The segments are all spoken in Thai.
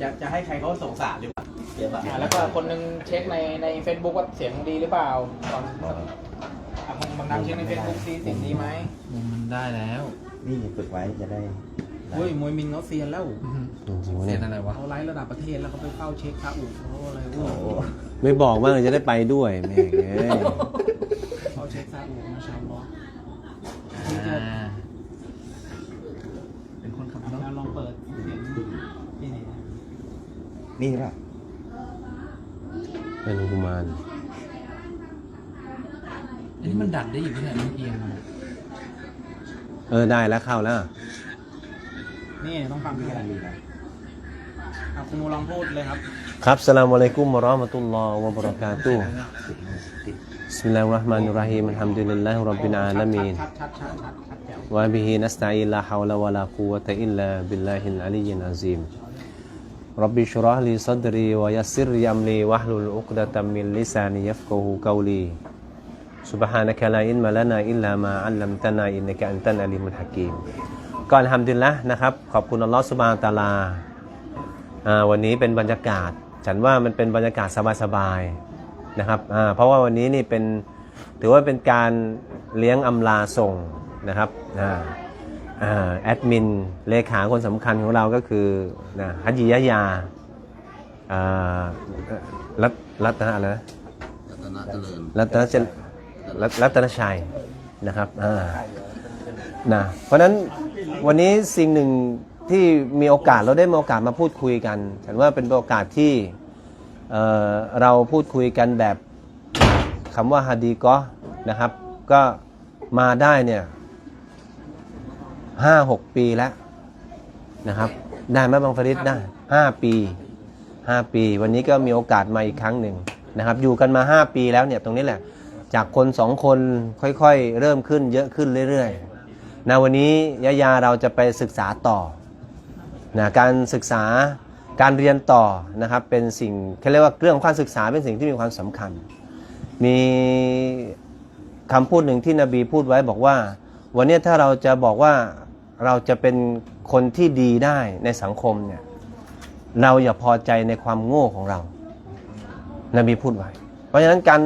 จะจะให้ใครเขาสงสารหรือเปล่าเสียบะอ่าแล้วก็คนหนึงเช็คในใน Facebook ว่าเสียงดีหรือเปล่าก่อนอะบางบางนัดเช็คใน Facebook ซิเสียงดีไหมมันได้แล้วนี่ฝึกไว้จะได้อุ้ยมวยมินเขาเซียนแล้วจริงๆเซีเนี่ยยนอะไรวะเขาไลฟ์ระดับประเทศแล้วเขาไปเฝ้าเช็คซาอุเขาอะไรโอ้โหไม่บอกบ้างเลยจะได้ไปด้วยแม่งเอ้ยเฝ้าเช็คซาอุมาชาวล้อเป็นคนขับรถ ลองเปิดเสียงนี่นี่ นี่ป่ะเป็นกุมารอันนี้มันดัดได้อยู่ที่ไหนมันเอียงเออได้แล้วเข้าแล้ว นี่ต้องฟังกันอะคุณมูลองพูดเลยครับ ครับสลามอะลัยกุมวะเราะห์มะตุลลอฮ์วะบะเราะกาตุฮ์บิสมิลลาฮิรเราะห์มานิรเราะฮีมอัลฮัมดุลิลลาฮิร็อบบิลอาลามีน ชัดชัดชัดชัดชัดแจ๋ววะบิฮินัสตะอีน รับบิชรอฮ์ลีซัดรีวะยัสซิรลิอัมลีวะฮลุลอุกดะตัมมินลิซานียัฟกะฮูกาวลี سبحانك لا علم لنا إلا ما علمتنا إنك أنت العليم الحكيم ก่อนทำดินละนะครับ ขอบคุณอัลลอฮฺสุบฮานตะอาลาอ่าวันนี้เป็นบรรยากาศ ฉันว่ามันเป็นบรรยากาศสบายๆนะครับอ่าเพราะว่าวันนี้นี่เป็นถือว่าเป็นการเลี้ยงอำลาส่งนะครับอ่าอ่า แอดมินเลขาคนสำคัญของเราก็คือนะฮัจญิยะยาอ่ารัตรัตนะอะไรนะรัตนเจริญรัตรัตนชัยนะครับอ่านะเพราะฉะนั้นวันนี้สิ่งหนึ่งที่มีโอกาสเราได้มีโอกาสมาพูดคุยกันฉันว่าเป็นโอกาสที่เอ่อเราพูดคุยกันแบบคำว่าฮาดีก็นะครับ ก็มาได้เนี่ย ห้าหกปีแล้วนะครับได้ไหมบางฟริดได้ห้าปีห้าปี วันนี้ก็มีโอกาสมาอีกครั้งหนึ่งนะครับ อยู่กันมาห้าปีแล้วเนี่ยตรงนี้แหละ จากคนสองคนค่อยๆ เริ่มขึ้นเยอะขึ้นเรื่อยๆนะวันนี้ยะยาเราจะไปศึกษาต่อนะการศึกษาการเรียนต่อนะครับเป็นสิ่งเขาเรียกว่าเรื่องของการศึกษาเป็นสิ่งที่มีความสำคัญ มีคำพูดหนึ่งที่นบีพูดไว้บอกว่า วันนี้ถ้าเราจะบอกว่า เราจะเป็นคนที่ดีได้ในสังคมเนี่ยเราอย่าพอใจในความโง่ของเรา นบีพูดไว้ เพราะฉะนั้นการ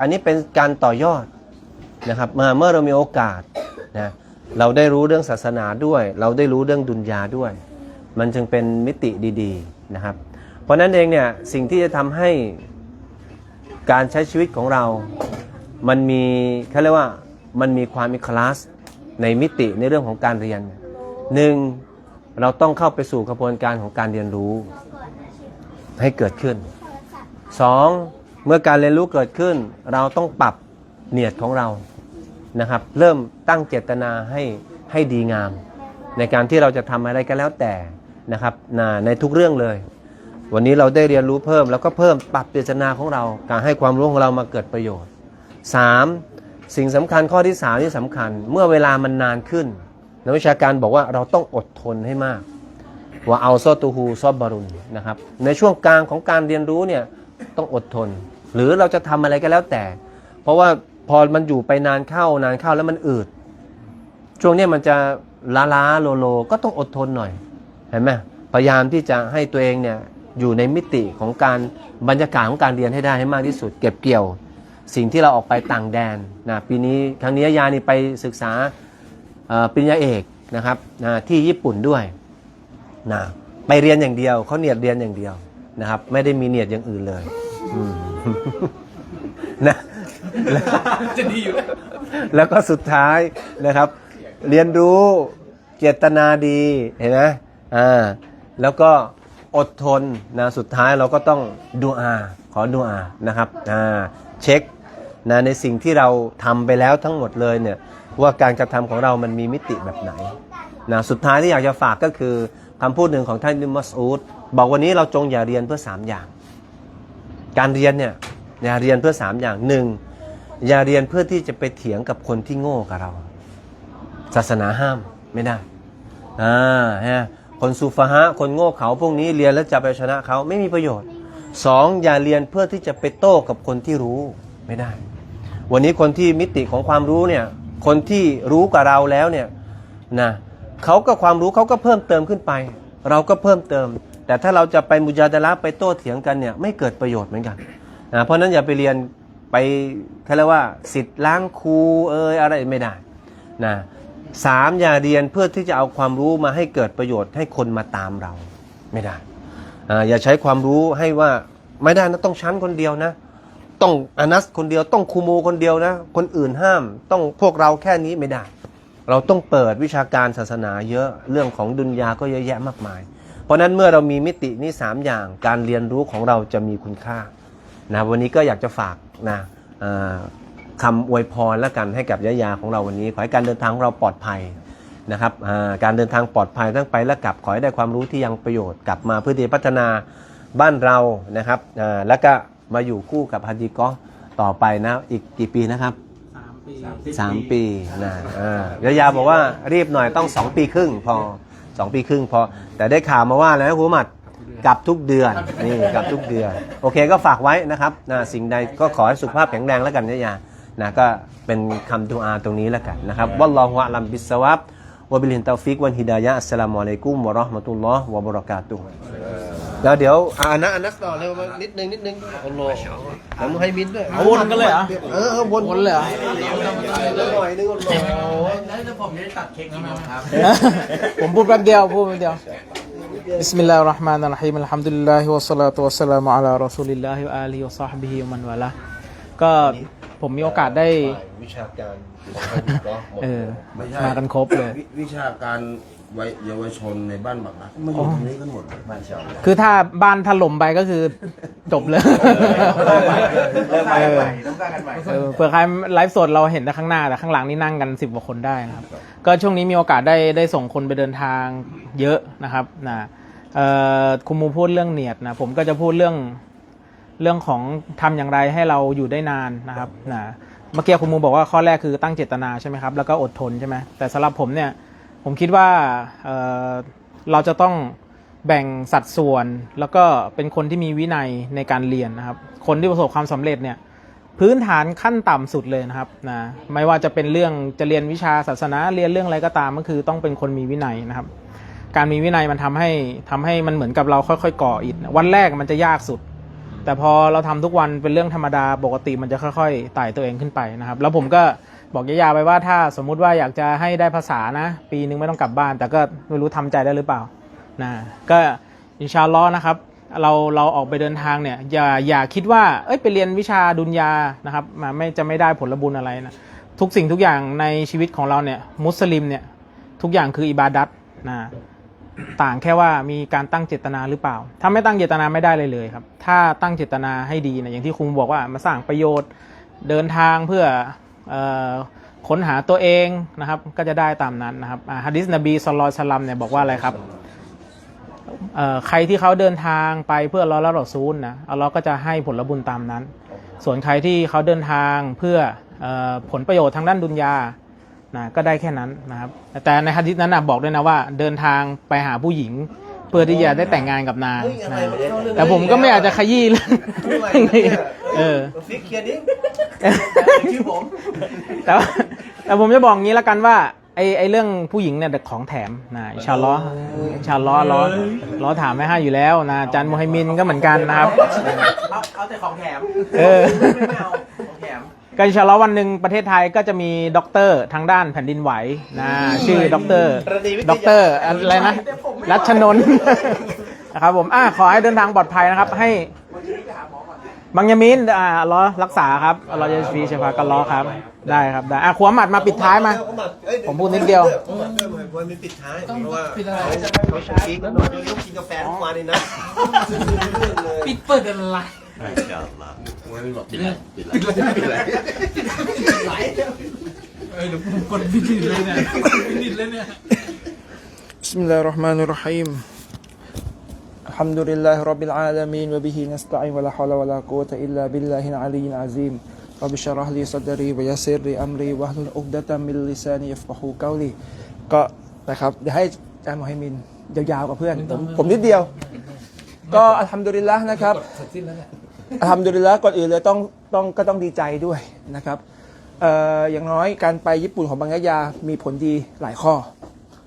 อันนี้เป็นการต่อยอดนะครับมาเมื่อเรามีโอกาสนะเราได้รู้เรื่องศาสนาด้วย เราได้รู้เรื่องดุนยาด้วย มันจึงเป็นมิติดีๆนะครับ เพราะฉะนั้นเองเนี่ยสิ่งที่จะทำให้การใช้ชีวิตของเรา มันมีเขาเรียกว่ามันมีความมีคลาส ในมิติในเรื่องของการเรียนหนึ่งเราต้องเข้าไปสู่กระบวนการของการเรียนรู้ ให้เกิดขึ้นสองเมื่อการเรียนรู้เกิดขึ้น เราต้องปรับเนียดของเรานะครับ เริ่มตั้งเจตนาให้ให้ดีงาม ในการที่เราจะทำอะไรก็แล้วแต่นะครับในทุกเรื่องเลย วันนี้เราได้เรียนรู้เพิ่ม แล้วก็เพิ่มปรับเจตนาของเรา การให้ความรู้ของเรามาเกิดประโยชน์ 3. สิ่งสำคัญข้อที่3ที่สำคัญ เมื่อเวลามันนานขึ้นนักวิชาการบอกว่าเราต้องอดทนให้มากว่าเอาซอตูฮูซอบบารุนนะครับในช่วงกลางของการเรียนรู้เนี่ยต้องอดทน หรือเราจะทำอะไรก็แล้วแต่ เพราะว่าพอมันอยู่ไปนานเข้านานเข้าแล้วมันอืด ช่วงนี้มันจะล้าล้าๆโลโลก็ต้องอดทนหน่อยเห็นไหมพยายามที่จะให้ตัวเองเนี่ยอยู่ในมิติของการบรรยากาศของการเรียนให้ได้ให้มากที่สุด เก็บเกี่ยว สิ่งที่เราออกไปต่างแดนนะปีนี้ครั้งนี้ยานี่ไปศึกษาเอ่อปริญญาเอกนะครับนะที่ญี่ปุ่นด้วยนะไปเรียนอย่างเดียวเขาเนียดเรียนอย่างเดียวนะครับ ไม่ได้มีเนียดอย่างอื่นเลยอืมนะแล้วจะดีอยู่แล้วแล้วก็สุดท้ายนะครับ เรียนรู้เจตนาดีเห็นไหมอ่าแล้วก็อดทนนะสุดท้ายเราก็ต้องดูอาขอดูอานะครับอ่าเช็ค นะในสิ่งที่เราทำไปแล้วทั้งหมดเลยเนี่ยว่าการกระทำของเรามันมีมิติแบบไหนนะสุดท้ายที่อยากจะฝากก็คือคำพูดหนึ่งของท่านอิมัสอูดบอกวันนี้เราจงอย่าเรียนเพื่อ 3 อย่าง การเรียนเนี่ยอย่าเรียนเพื่อ 3 อย่างหนึ่งอย่าเรียนเพื่อที่จะไปเถียงกับคนที่โง่กับเรา ศาสนาห้ามไม่ได้อ่าฮะคนซูฟาฮะคนโง่เขาพวกนี้เรียนแล้วจะไปชนะเขาไม่มีประโยชน์สองอย่าเรียนเพื่อที่จะไปโต้กับคนที่รู้ไม่ได้ วันนี้คนที่มิติของความรู้เนี่ยคนที่รู้กับเราแล้วเนี่ยนะเขาก็ความรู้เขาก็เพิ่มเติมขึ้นไป เราก็เพิ่มเติม แต่ถ้าเราจะไปมุจาดะละไปโต้เถียงกันเนี่ยไม่เกิดประโยชน์เหมือนกันนะเพราะนั้นอย่าไปเรียนไปเขาเรียกว่าสิทธิ์ล้างครูเอยอะไรไม่ได้นะสามอย่าเรียนเพื่อที่จะเอาความรู้มาให้เกิดประโยชน์ให้คนมาตามเราไม่ได้อ่าอย่าใช้ความรู้ให้ว่าไม่ได้นะต้องชั้นคนเดียวนะ ต้องอนัสคนเดียวต้องคูโมคนเดียวนะ คนอื่นห้ามต้องพวกเราแค่นี้ไม่ได้ เราต้องเปิดวิชาการศาสนาเยอะเรื่องของดุนยาก็เยอะแยะมากมาย เพราะนั้นเมื่อเรามีมิตินี้สามอย่างการเรียนรู้ของเราจะมีคุณค่านะวันนี้ก็อยากจะฝากนะคำอวยพรและกันให้กับยะยาของเราวันนี้ ขอให้การเดินทางของเราปลอดภัยนะครับการเดินทางปลอดภัยทั้งไปและกลับขอให้ได้ความรู้ที่ยังประโยชน์กลับมาเพื่อที่พัฒนาบ้านเรานะครับแล้วก็ มาอยู่คู่กับฮัจญิกอต่อไปนะ อีกกี่ปีนะครับสามปีสามปีนะอ่ายายาบอกว่ารีบหน่อยต้องสองปีครึ่งพอสองปีครึ่งพอ แต่ได้ข่าวมาว่าแล้วนะครูหมัดกลับทุกเดือนนี่กลับทุกเดือน โอเคก็ฝากไว้นะครับนะสิ่งใดก็ขอให้สุขภาพแข็งแรงแล้วกันยายานะก็เป็นคำดูอาตรงนี้แล้วกันนะครับวัลลอฮุอะลัมบิสซะวับวะบิลฮินตาฟิกวันฮิดายะอัสสลามุอะลัยกุมวะเราะห์มะตุลลอฮ์วะบะเราะกาตุฮ์ แล้วเดี๋ยวอ่านะอันนัสต่อเร็วมานิดนึงนิดนึงอัลลอฮ์แล้วมุฮัยมินด้วย เอาวนกันเลยเหรอ เออเออวน วนเลยเหรอ หน่อยนึงอัลลอฮ์ แล้วผมจะตัดเค้กกี่โมงครับ ผมพูดแป๊บเดียวพูดแป๊บเดียว بسم الله الرحمن الرحيم الحمد لله والصلاة والسلام على رسول الله وآله وصحبه ومن والاه ก็ผมมีโอกาสได้ วิชาการ เออ ไม่ใช่ มากันครบเลย วิวิชาการ วัยเยาวชนในบ้านบักนะมาอยู่ตรงนี้กันหมดเลยบ้านเช่าคือถ้าบ้านถล่มไปก็คือจบเลยเริ่มใหม่ต้องสร้างกันใหม่เออเผื่อใครไลฟ์สดเราเห็นแต่ข้างหน้าแต่ข้างหลังนี่นั่งกันสิบกว่าคนได้นะครับ ก็ช่วงนี้มีโอกาสได้ได้ส่งคนไปเดินทางเยอะนะครับนะเอ่อคุณมูพูดเรื่องเนียดนะผมก็จะพูดเรื่องเรื่องของทำอย่างไรให้เราอยู่ได้นานนะครับนะเมื่อกี้คุณมูบอกว่าข้อแรกคือตั้งเจตนาใช่ไหมครับแล้วก็อดทนใช่ไหมแต่สำหรับผมเนี่ย ผมคิดว่าเเราจะต้องแบ่งสัดส่วน แล้วก็เป็นคนที่มีวินัยในการเรียนนะครับ คนที่ประสบความสำเร็จเนี่ยพื้นฐานขั้นต่ำสุดเลยนะครับนะไม่ว่าจะเป็นเรื่องจะเรียนวิชาศาสนาเรียนเรื่องอะไรก็ตามก็คือต้องเป็นคนมีวินัยนะครับ การมีวินัยมันทำให้ทำให้มันเหมือนกับเราค่อยๆก่ออิฐวันแรกมันจะยากสุด แต่พอเราทำทุกวันเป็นเรื่องธรรมดาปกติมันจะค่อยๆไต่ตัวเองขึ้นไปนะครับ แล้วผมก็ บอกยายาไปว่าถ้าสมมุติว่าอยากจะให้ได้ภาษานะ ปีนึงไม่ต้องกลับบ้าน แต่ก็ไม่รู้ทำใจได้หรือเปล่านะก็อินชาลลอนะครับเราเราออกไปเดินทางเนี่ยอย่าอย่าคิดว่าเอ้ยไปเรียนวิชาดุนยานะครับมาไม่จะไม่ได้ผลบุญอะไรนะทุกสิ่งทุกอย่างในชีวิตของเราเนี่ยมุสลิมเนี่ยทุกอย่างคืออิบาดัตนะต่างแค่ว่ามีการตั้งเจตนาหรือเปล่า ถ้าไม่ตั้งเจตนาไม่ได้เลยเลยครับ ถ้าตั้งเจตนาให้ดีนะอย่างที่ครูบอกว่ามาสร้างประโยชน์เดินทางเพื่อ ค้นหาตัวเองนะครับก็จะได้ตามนั้นนะครับอ่าฮะดิษนบีสุลต่านสลัมเนี่ยบอกว่าอะไรครับเอ่อใครที่เขาเดินทางไปเพื่ออัลเลอฮ์และรอซูลนะอัลเลอฮ์ก็จะให้ผลบุญตามนั้น ส่วนใครที่เขาเดินทางเพื่อเออผลประโยชน์ทางด้านดุนยานะก็ได้แค่นั้นนะครับแต่ในฮะดิษนั้นนะบอกด้วยนะว่าเดินทางไปหาผู้หญิงเพื่อที่จะได้แต่งงานกับนางนะแต่ผมก็ไม่อยากจะขยี้เรื่องนี้เออฟิกเคลียร์ดิ ชื่อผม แต่ว่าแต่ผมจะบอกงี้แล้วกันว่าไอไอเรื่องผู้หญิงเนี่ยของแถมนะอินชาอัลลอฮ์อินชาอัลลอฮ์ล้อล้อถามไม่ให้อยู่แล้วนะอาจันมุฮัยมินก็เหมือนกันนะครับ เอาเอาแต่ของแถมเออ ไม่เอาของแถม ก็อินชาอัลลอฮ์วันหนึ่งประเทศไทยก็จะมีด็อกเตอร์ทางด้านแผ่นดินไหวนะชื่อด็อกเตอร์ด็อกเตอร์อะไรนะรัชนนท์ นะครับผมอะขอให้เดินทางปลอดภัยนะครับ ให้ บังยามินอ่าอัลลอฮ์รักษาครับอัลลอฮ์จะฟีเชฟากันล้อครับ ได้ครับได้อ่ะขวหมัดมาปิดท้ายมา ผมพูดนิดเดียว วันมีปิดท้ายเพราะว่าเขาเขาชิคแล้วยกกินกาแฟทุกวันเลยนะ ปิดเปิดอะไร بسم الله الرحمن الرحيم الحمد لله رب العالمين وبه نستعين ولا حول ولا قوة إلا بالله العلي العظيم رب اشرح لي صدري ويسر لي أمري واحلل عقدة من لساني يفقهوا قولي ก็นะครับเดี๋ยวให้อาจารย์โมฮัยมินยาวๆกับเพื่อน ผมผมนิดเดียว ก็อัลฮัมดุลิลละนะครับอัลฮัมดุลิลละก่อนอื่นเลยต้องต้องก็ต้องดีใจด้วยนะครับเอ่ออย่างน้อยการไปญี่ปุ่นของบางยะยามีผลดีหลายข้อ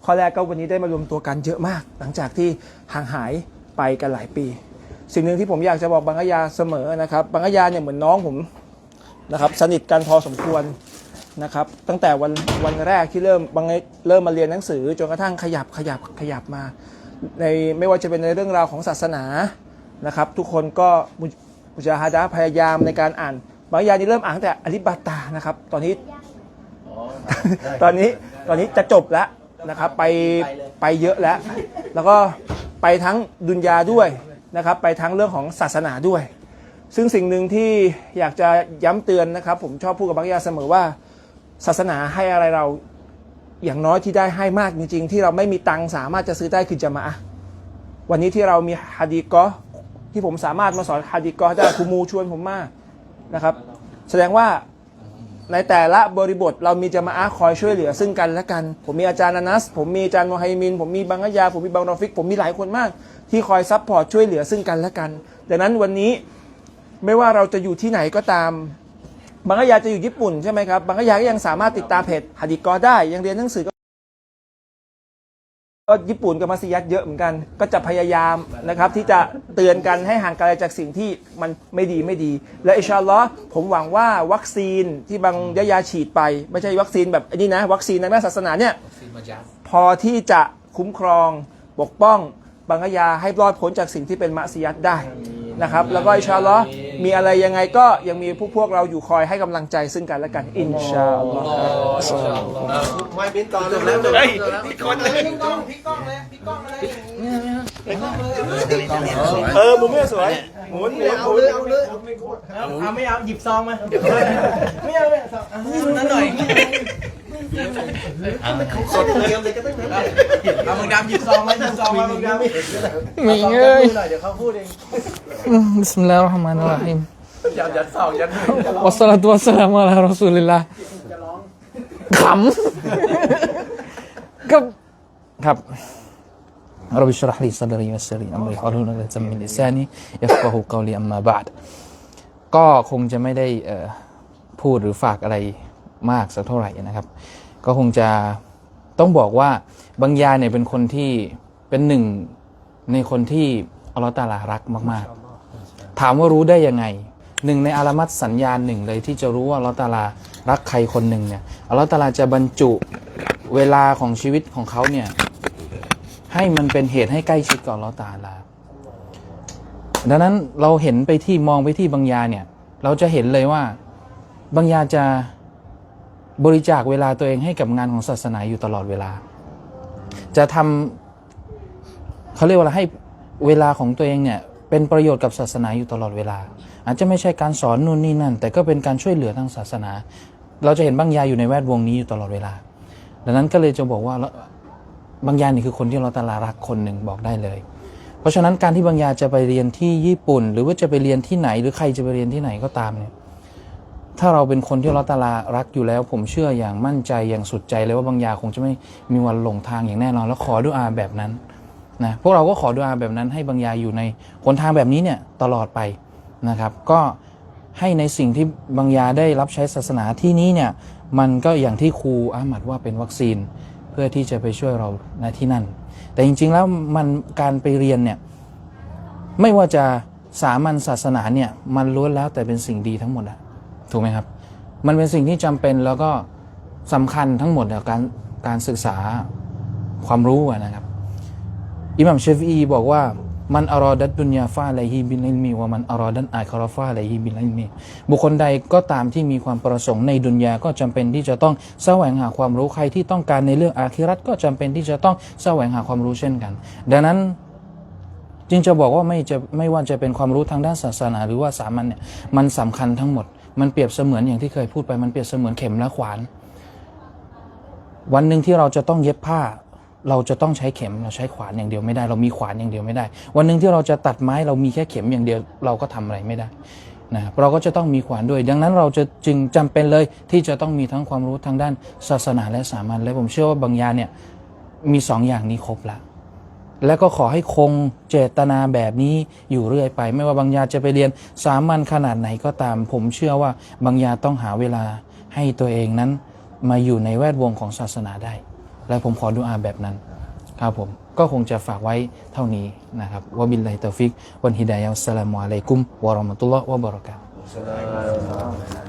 ข้อแรกก็วันนี้ได้มารวมตัวกันเยอะมาก หลังจากที่ห่างหาย ไปกันหลายปี สิ่งหนึ่งที่ผมอยากจะบอกบางกะยาเสมอนะครับบางกะยาเนี่ยเหมือนน้องผมนะครับสนิทกันพอสมควรนะครับ ตั้งแต่วันวันแรกที่เริ่มบางเริ่มมาเรียนหนังสือจนกระทั่งขยับขยับขยับมาในไม่ว่าจะเป็นในเรื่องราวของศาสนานะครับ ทุกคนก็มุจาฮาดะพยายามในการอ่าน บางกะยานี่เริ่มอ่านแต่อลิบาตานะครับ ตอนนี้ตอนนี้ตอนนี้จะจบแล้วนะครับ ไปไปเยอะแล้ว แล้วก็ ไปทั้งดุนยาด้วยนะครับ ไปทั้งเรื่องของศาสนาด้วย ซึ่งสิ่งหนึ่งที่อยากจะย้ำเตือนนะครับ ผมชอบพูดกับบักยาเสมอว่า ศาสนาให้อะไรเราอย่างน้อยที่ได้ให้มากจริงๆ ที่เราไม่มีตังสามารถจะซื้อได้คือจะมาอะวันนี้ที่เรามีฮะดีกอที่ผมสามารถมาสอนฮะดีกอได้ครูมูชวนผมมานะครับ แสดงว่า ในแต่ละบริบทเรามีจะมาอาคอยช่วยเหลือซึ่งกันและกัน ผมมีอาจารย์อานัส ผมมีอาจารย์โมไฮมิน ผมมีบางกะยา ผมมีบางรอฟิก ผมมีหลายคนมาก ที่คอยซัพพอร์ตช่วยเหลือซึ่งกันและกัน ดังนั้นวันนี้ไม่ว่าเราจะอยู่ที่ไหนก็ตาม บางกะยาจะอยู่ญี่ปุ่นใช่ไหมครับ บางกะยาก็ยังสามารถติดตามเพจฮัดิกอได้ ยังเรียนหนังสือ ก็ญี่ปุ่นกับมัสยิดเยอะเหมือนกัน ก็จะพยายามนะครับที่จะเตือนกันให้ห่างไกลจากสิ่งที่มันไม่ดีไม่ดี และอิชาลอผมหวังว่าวัคซีนที่บางยายาฉีดไป ไม่ใช่วัคซีนแบบอันนี้นะ วัคซีนในด้านศาสนาเนี่ยพอที่จะคุ้มครองปกป้องบางยาให้รอดพ้นจากสิ่งที่เป็นมัซียัดได้ นะครับ แล้วก็อินชาอัลลอฮ์มีอะไรยังไงก็ยังมีพวกพวกเราอยู่คอยให้กำลังใจซึ่งกันและกันอินชาอัลลอฮ์ไม่บินต่อเลยแล้วเฮ้ยพี่คนเลยเออมุมนี้สวยหมุนหมุนหมุนเอาเลยเอาไม่เอาหยิบซองมาไม่เอาไม่เอาซองนั่นหน่อย สดเตรียมเลยก็ต้องนั้น เอามึงดำหยิบซองมาหยิบซองมามึงดำ มีเอ้ย หน่อยเดี๋ยวเขาพูดเอง บิสมิลลาฮิรเราะห์มานิรเราะฮีม ยันยันซองยัน วัสสลาตุวัสสลามุอะลารอซูลิลลาห์ขำก็ครับ رب اشرح لي صدري ويسر لي امري واحلل عقدة من لساني يفقهوا قولي اما بعد ก็คงจะไม่ได้เอ่อพูดหรือฝากอะไร มากสักเท่าไหร่นะครับ ก็คงจะต้องบอกว่าบางยาเนี่ยเป็นคนที่เป็นหนึ่งในคนที่อัลลอฮฺตาลารักมาก ๆ ถามว่ารู้ได้ยังไงหนึ่งในอารามัตสัญญาณหนึ่งเลยที่จะรู้ว่าอัลอตาลารักใครคนหนึ่งเนี่ยอัลอตาลาจะบรรจุเวลาของชีวิตของเขาเนี่ยให้มันเป็นเหตุให้ใกล้ชิดกับอัลอตาลา ดังนั้นเราเห็นไปที่มองไปที่บางยาเนี่ย เราจะเห็นเลยว่าบางยาจะ บริจาคเวลาตัวเองให้กับงานของศาสนาอยู่ตลอดเวลา จะทำเขาเรียกว่าให้เวลาของตัวเองเนี่ยเป็นประโยชน์กับศาสนาอยู่ตลอดเวลา อาจจะไม่ใช่การสอนนู่นนี่นั่น แต่ก็เป็นการช่วยเหลือทางศาสนา เราจะเห็นบางยาอยู่ในแวดวงนี้อยู่ตลอดเวลา ดังนั้นก็เลยจะบอกว่าบางยานี่คือคนที่เราตาลารักคนหนึ่งบอกได้เลย เพราะฉะนั้นการที่บางยาจะไปเรียนที่ญี่ปุ่น หรือว่าจะไปเรียนที่ไหน หรือใครจะไปเรียนที่ไหนก็ตามเนี่ย ถ้าเราเป็นคนที่ราตลารักอยู่แล้ว ผมเชื่ออย่างมั่นใจอย่างสุดใจเลยว่าบางยาคงจะไม่มีวันหลงทางอย่างแน่นอน แล้วขอดุอาแบบนั้นนะพวกเราก็ขอดุอาแบบนั้น ให้บางยาอยู่ในหนทางแบบนี้เนี่ยตลอดไปนะครับ ก็ให้ในสิ่งที่บางยาได้รับใช้ศาสนาที่นี้เนี่ยมันก็อย่างที่ครูอามัดว่าเป็นวัคซีน เพื่อที่จะไปช่วยเราณที่นั่น แต่จริงๆแล้วมันการไปเรียนเนี่ยไม่ว่าจะสามัญศาสนาเนี่ยมันล้วนแล้วแต่เป็นสิ่งดีทั้งหมดอะ ถูกไหมครับ มันเป็นสิ่งที่จำเป็นแล้วก็สำคัญทั้งหมดอะการการศึกษาความรู้นะครับ อิหมัมเชฟอีบอกว่ามันอารอดัดดุนยาฟาอะไรฮีบินลิลมีว่ามันอารอดันอาคาราฟาอะไรฮีบินลิลมีบุคคลใดก็ตามที่มีความประสงค์ในดุนยาก็จำเป็นที่จะต้องแสวงหาความรู้ใครที่ต้องการในเรื่องอาคิรัตก็จำเป็นที่จะต้องแสวงหาความรู้เช่นกัน ดังนั้นจึงจะบอกว่าไม่จะไม่ว่าจะเป็นความรู้ทางด้านศาสนา หรือว่าสามัญเนี่ยมันสำคัญทั้งหมด มันเปรียบเสมือนอย่างที่เคยพูดไปมันเปรียบเสมือนเข็มและขวาน วันหนึ่งที่เราจะต้องเย็บผ้า เราจะต้องใช้เข็มเราใช้ขวานอย่างเดียวไม่ได้ เรามีขวานอย่างเดียวไม่ได้ วันหนึ่งที่เราจะตัดไม้เรามีแค่เข็มอย่างเดียวเราก็ทำอะไรไม่ได้นะครับเราก็จะต้องมีขวานด้วย ดังนั้นเราจะจึงจำเป็นเลยที่จะต้องมีทั้งความรู้ทางด้านศาสนาและสามัญและผมเชื่อว่าบางยาเนี่ยมีสองอย่างนี้ครบละ และก็ขอให้คงเจตนาแบบนี้อยู่เรื่อยไป ไม่ว่าบางยาจะไปเรียนสามัญขนาดไหนก็ตาม ผมเชื่อว่าบางยาต้องหาเวลาให้ตัวเองนั้น มาอยู่ในแวดวงของศาสนาได้ และผมขอดุอาแบบนั้น ครับผม ก็คงจะฝากไว้เท่านี้นะครับวะบิลลาฮิตอฟิกวันฮิดายะอัสสลามุอะลัยกุมวะราะมะตุลลอฮ์วะบะเราะกาตุ